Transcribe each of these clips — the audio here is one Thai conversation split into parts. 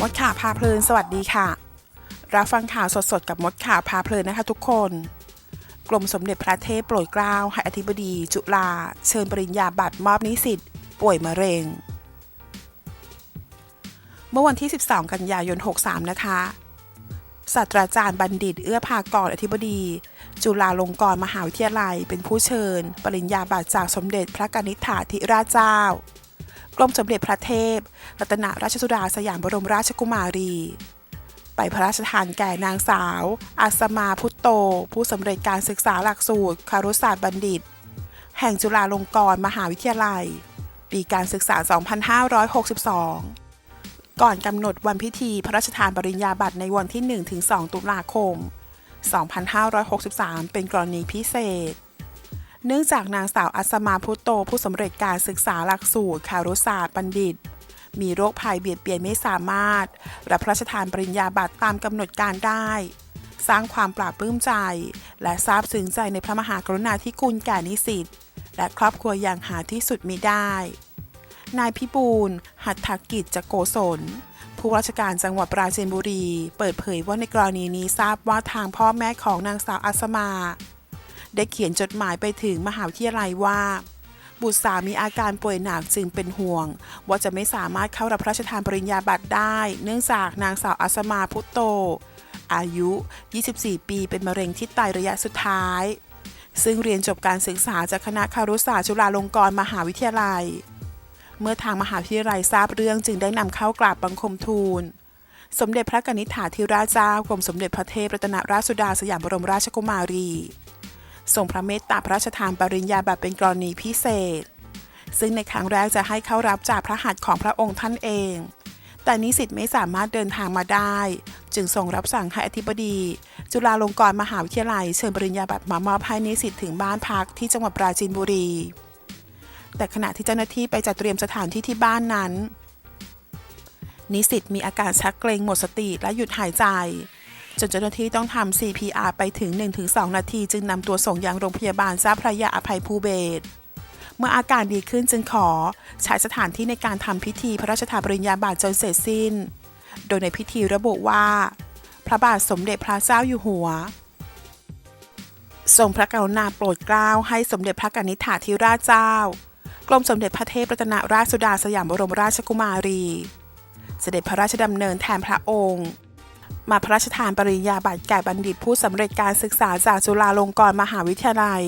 มดข่าวพาเพลินสวัสดีค่ะ รับฟังข่าวสดๆ กับมดข่าวพาเพลินนะคะทุกคน กรมสมเด็จพระเทพโปรดเกล้าให้อธิบดี จุฬาเชิญปริญญาบัตรมอบนิสิตป่วยมะเร็ง เมื่อวันที่ 12 กันยายน 63 นะคะศาสตราจารย์บัณฑิตเอื้อภากรอธิบดี จุฬาลงกรณ์มหาวิทยาลัย เป็นผู้เชิญ ปริญญาบัตรจากสมเด็จพระกนิษฐาธิราชเจ้า กรมสมเด็จพระเทพ รัตนราชสุดาสยามบรมราชกุมารี ไปพระราชทานแก่นางสาว อัสมาพุตโต ผู้สำเร็จการศึกษาหลักสูตรคารุศาสตร์บัณฑิต แห่งจุฬาลงกรณ์มหาวิทยาลัย ปีการศึกษา 2562 ก่อนกำหนดวันพิธีพระราชทานปริญญาบัตรในวันที่ 1-2 ตุลาคม 2563 เป็นกรณีพิเศษ เนื่องจากนางสาวอัสมาพุโตผู้สำเร็จการศึกษาหลักสูตรคารุศาสตร์บัณฑิต มีโรคภัยเบียดเบียนไม่สามารถ รับพระราชทานปริญญาบัตรตามกำหนดการได้ สร้างความปราบปลื้มใจ และซาบซึ้งใจในพระมหากรุณาธิคุณแก่นิสิตและครอบครัวอย่างหาที่สุดมิได้ นายพิบูลหัตถกิจจโกศลผู้ราชการจังหวัดปราจีนบุรี เปิดเผยว่าในกรณีนี้ทราบว่าทางพ่อแม่ของนางสาวอัสมา ได้เขียนจดหมายไปถึงมหาวิทยาลัยว่า บุตรสาวมีอาการป่วยหนักจึงเป็นห่วง ว่าจะไม่สามารถเข้ารับพระราชทานปริญญาบัตรได้ เนื่องจากนางสาวอัสมาพุตโต อายุ 24 ปีเป็นมะเร็งที่ไตระยะสุดท้าย ซึ่งเรียนจบการศึกษาจากคณะคารุศาสตร์จุฬาลงกรณ์มหาวิทยาลัย เมื่อทางมหาวิทยาลัยทราบเรื่องจึงได้นำเข้ากราบบังคมทูลสมเด็จพระกนิษฐาธิราชเจ้ากรมสมเด็จพระเทพรัตนราชสุดาสยามบรมราชกุมารี ทรงพระเมตตาพระราชทานปริญญาบัตรเป็นกรณีพิเศษ ซึ่งในครั้งแรกจะให้เข้ารับจากพระหัตถ์ของพระองค์ท่านเอง แต่นิสิตไม่สามารถเดินทางมาได้ จึงทรงรับสั่งให้อธิบดี จุฬาลงกรณ์มหาวิทยาลัยเชิญปริญญาบัตรมามอบให้นิสิตถึงบ้านพักที่จังหวัดปราจีนบุรี แต่ขณะที่เจ้าหน้าที่ไปจัดเตรียมสถานที่ที่บ้านนั้นนิสิตมีอาการชักเกรงหมดสติและหยุดหายใจ จนเจ้าหน้าที่ต้องทำ CPR ไปถึง 1-2 นาที จึงนำตัวส่งยังโรงพยาบาลเจ้าพระยาอภัยภูเบศเมื่ออาการดีขึ้นจึงขอใช้สถานที่ในการทำพิธีพระราชทานปริญญาบัตรจนเสร็จสิ้น โดยในพิธีระบุว่า พระบาทสมเด็จพระเจ้าอยู่หัว ทรงพระกรุณาโปรดเกล้าให้สมเด็จพระกนิษฐาธิราชเจ้ากรมสมเด็จพระเทพรัตนราชสุดาสยามบรมราชกุมารี เสด็จพระราชดำเนินแทนพระองค์ มาพระราชทานปริญญาบัตรแก่บัณฑิตผู้สำเร็จการศึกษาจากจุฬาลงกรณ์มหาวิทยาลัย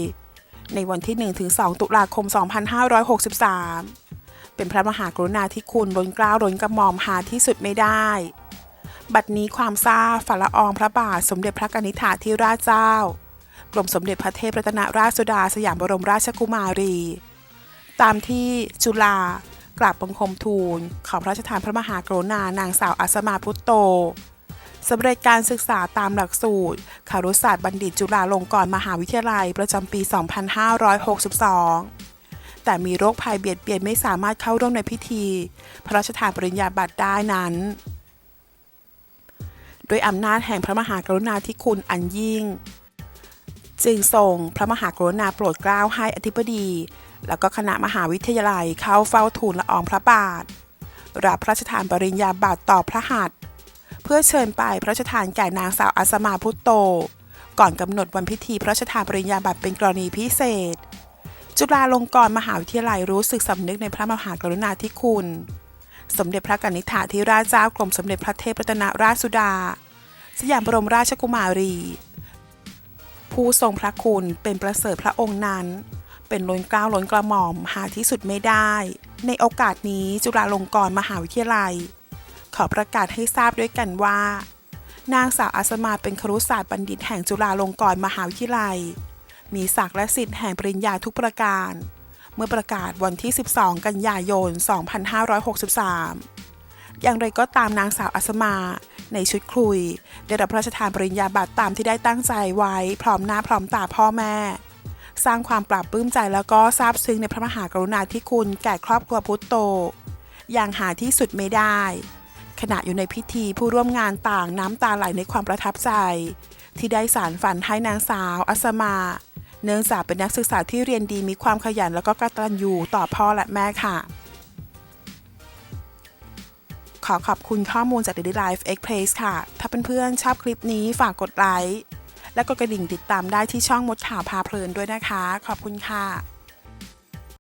ในวันที่ 1-2 ตุลาคม 2563 เป็นพระมหากรุณาธิคุณล้นเกล้าล้นกระหม่อมหาที่สุดไม่ได้ บัดนี้ความทราฝ่าละอองพระบาทสมเด็จพระกนิษฐาธิราชเจ้ากรมสมเด็จพระเทพรัตนราชสุดาสยามบรมราชกุมารี ตามที่จุฬากราบบังคมทูล ขอพระราชทานพระมหากรุณานางสาวอัสมาพุตโต สำเร็จการศึกษาตามหลักสูตรคารุศาสตร์บัณฑิตจุฬาลงกรณ์มหาวิทยาลัยประจำปี 2562 แต่มีโรคภัยเบียดเบียนไม่สามารถเข้าร่วมในพิธี พระราชทานปริญญาบัตรได้นั้นด้วยอำนาจแห่งพระมหากรุณาธิคุณอันยิ่ง จึงทรงพระมหากรุณาโปรดเกล้าให้อธิบดี แล้วก็คณะมหาวิทยาลัยเข้าเฝ้าทูลละอองพระบาท รับพระราชทานปริญญาบัตรต่อพระหัตถ์ เพื่อเชิญไปพระราชทานแก่นางสาวอัสมาพุตโต ก่อนกำหนดวันพิธีพระราชทานปริญญาบัตรเป็นกรณีพิเศษ จุฬาลงกรณ์มหาวิทยาลัยรู้สึกสำนึกในพระมหากรุณาธิคุณ สมเด็จพระกนิษฐาธิราชเจ้ากรมสมเด็จพระเทพรัตนราชสุดา สยามบรมราชกุมารี ผู้ทรงพระคุณเป็นประเสริฐพระองค์นั้นเป็นล้นเกล้าล้นกระหม่อมหาที่สุดไม่ได้ ในโอกาสนี้จุฬาลงกรณ์มหาวิทยาลัย อประกาศให้ทราบด้วยกันว่า นางสาวอัสมาเป็นครุศาสตร์บัณฑิตแห่งจุฬาลงกรณ์มหาวิทยาลัย มีศักดิ์และสิทธิ์แห่งปริญญาทุกประการ เมื่อประกาศวันที่ 12 กันยายน 2563 อย่างไรก็ตามนางสาวอัสมาในชุดคลุย ได้รับพระราชทานปริญญาบัตรตามที่ได้ตั้งใจไว้พร้อมหน้าพร้อมตาพ่อแม่ สร้างความปราบปลื้มใจแล้วก็ซาบซึ้งในพระมหากรุณาธิคุณแก่ครอบครัวพุทโต อย่างหาที่สุดไม่ได้ ขณะอยู่ในพิธีผู้ร่วมงานต่างน้ำตาไหลในความประทับใจ ที่ได้สารฝันให้นางสาว อัสมา เนื่องจากเป็นนักศึกษาที่เรียนดีมีความขยันแล้วก็กตัญญูต่อพ่อและแม่ค่ะ ขอขอบคุณข้อมูลจาก Daily Life Express ค่ะ ถ้าเพื่อนๆชอบคลิปนี้ฝากกดไลค์และกดกระดิ่งติดตามได้ที่ช่องมดข่าวพาเพลินด้วยนะคะ ขอบคุณค่ะ